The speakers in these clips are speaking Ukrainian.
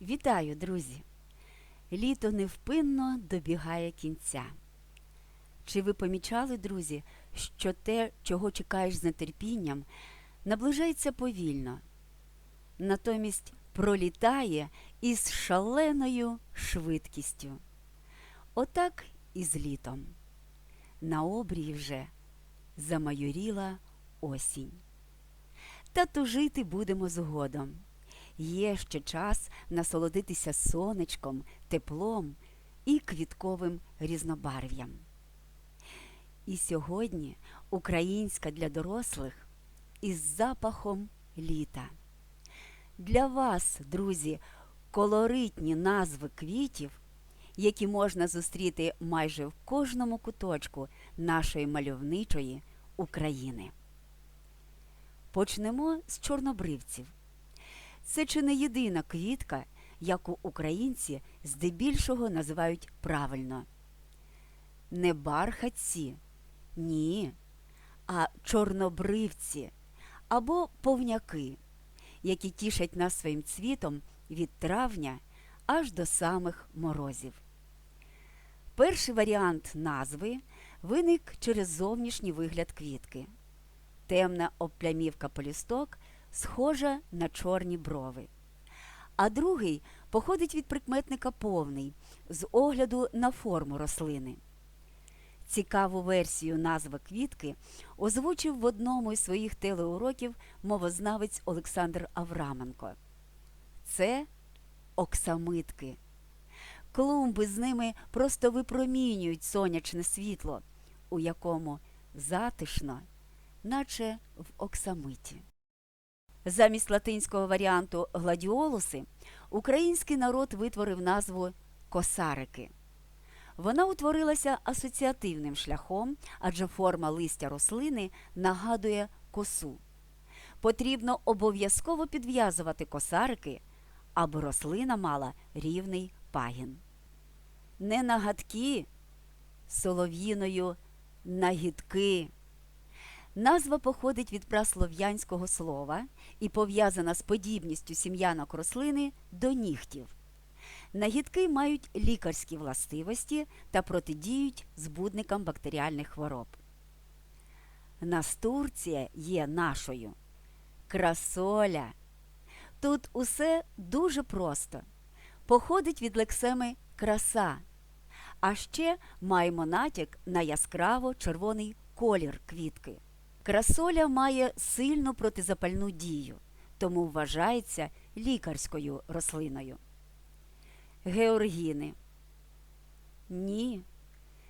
Вітаю, друзі! Літо невпинно добігає кінця. Чи ви помічали, друзі, що те, чого чекаєш з нетерпінням, наближається повільно, натомість пролітає із шаленою швидкістю? Отак і з літом. На обрії вже замайоріла осінь. Та тужити будемо згодом. Є ще час насолодитися сонечком, теплом і квітковим різнобарв'ям. І сьогодні українська для дорослих із запахом літа. Для вас, друзі, колоритні назви квітів, які можна зустріти майже в кожному куточку нашої мальовничої України. Почнемо з чорнобривців. Це чи не єдина квітка, яку українці здебільшого називають правильно. Не бархатці, ні, а чорнобривці або повняки, які тішать нас своїм цвітом від травня аж до самих морозів. Перший варіант назви виник через зовнішній вигляд квітки. Темна обплямівка полісток схожа на чорні брови. А другий походить від прикметника повний з огляду на форму рослини. Цікаву версію назви квітки озвучив в одному із своїх телеуроків мовознавець Олександр Авраменко. Це оксамитки. Клумби з ними просто випромінюють сонячне світло, у якому затишно, наче в оксамиті. Замість латинського варіанту гладіолуси український народ витворив назву косарики. Вона утворилася асоціативним шляхом, адже форма листя рослини нагадує косу. Потрібно обов'язково підв'язувати косарики, аби рослина мала рівний пагін. Не нагадки, солов'їною нагідки. Назва походить від праслов'янського слова і пов'язана з подібністю сім'янок рослини до нігтів. Нагідки мають лікарські властивості та протидіють збудникам бактеріальних хвороб. Настурція є нашою. Красоля. Тут усе дуже просто. Походить від лексеми краса. А ще маємо натяк на яскраво червоний колір квітки. Красоля має сильну протизапальну дію, тому вважається лікарською рослиною. Георгіни. Ні,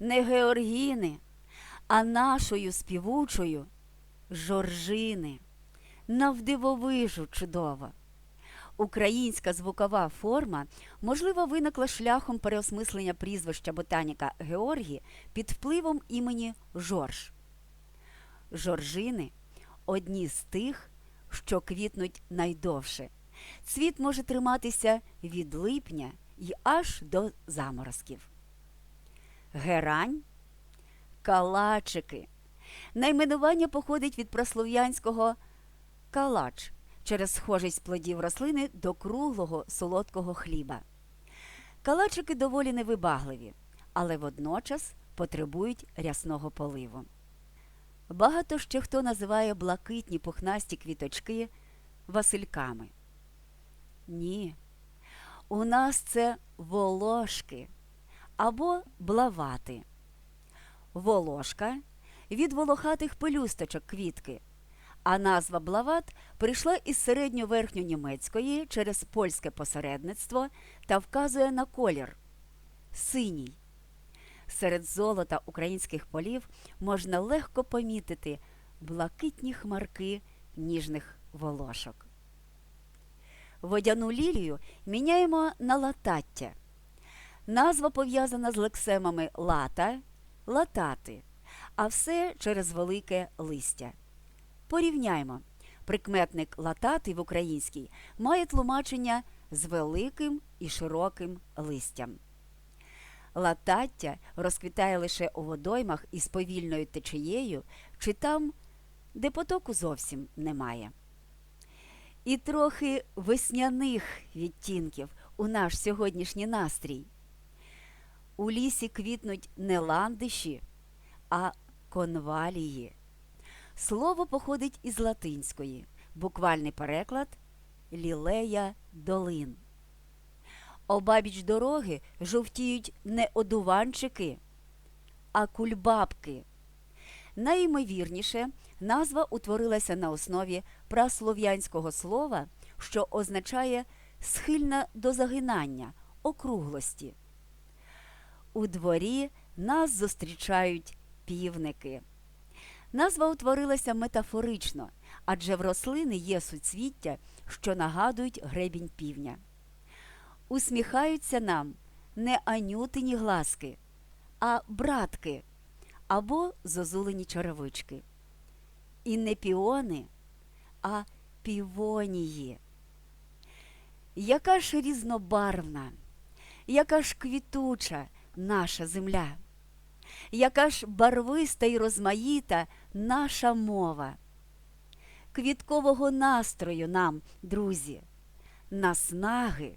не георгіни, а нашою співучою жоржини. Навдивовижу чудово. Українська звукова форма, можливо, виникла шляхом переосмислення прізвища ботаніка Георгій під впливом імені Жорж. Жоржини одні з тих, що квітнуть найдовше. Цвіт може триматися від липня і аж до заморозків. Герань калачики. Найменування походить від прослов'янського калач через схожість плодів рослини до круглого солодкого хліба. Калачики доволі невибагливі, але водночас потребують рясного поливу. Багато ще хто називає блакитні пухнасті квіточки васильками. Ні, у нас це волошки або блавати. Волошка від волохатих пелюсточок квітки, а назва блават прийшла із середньоверхньонімецької через польське посередництво та вказує на колір синій. Серед золота українських полів можна легко помітити блакитні хмарки ніжних волошок. Водяну лілію міняємо на латаття. Назва пов'язана з лексемами лата, латати, а все через велике листя. Порівняймо. Прикметник латати в українській має тлумачення з великим і широким листям. Латаття розквітає лише у водоймах із повільною течією чи там, де потоку зовсім немає. І трохи весняних відтінків у наш сьогоднішній настрій. У лісі квітнуть не ландиші, а конвалії. Слово походить із латинської, буквальний переклад лілея долин. Обабіч дороги жовтіють не одуванчики, а кульбабки. Найімовірніше, назва утворилася на основі праслов'янського слова, що означає схильна до загинання, округлості. У дворі нас зустрічають півники. Назва утворилася метафорично, адже в рослини є суцвіття, що нагадують гребінь півня. Усміхаються нам не анютині гласки, а братки або зозулені черевички. І не піони, а півонії. Яка ж різнобарвна, яка ж квітуча наша земля, яка ж барвиста і розмаїта наша мова. Квіткового настрою нам, друзі, наснаги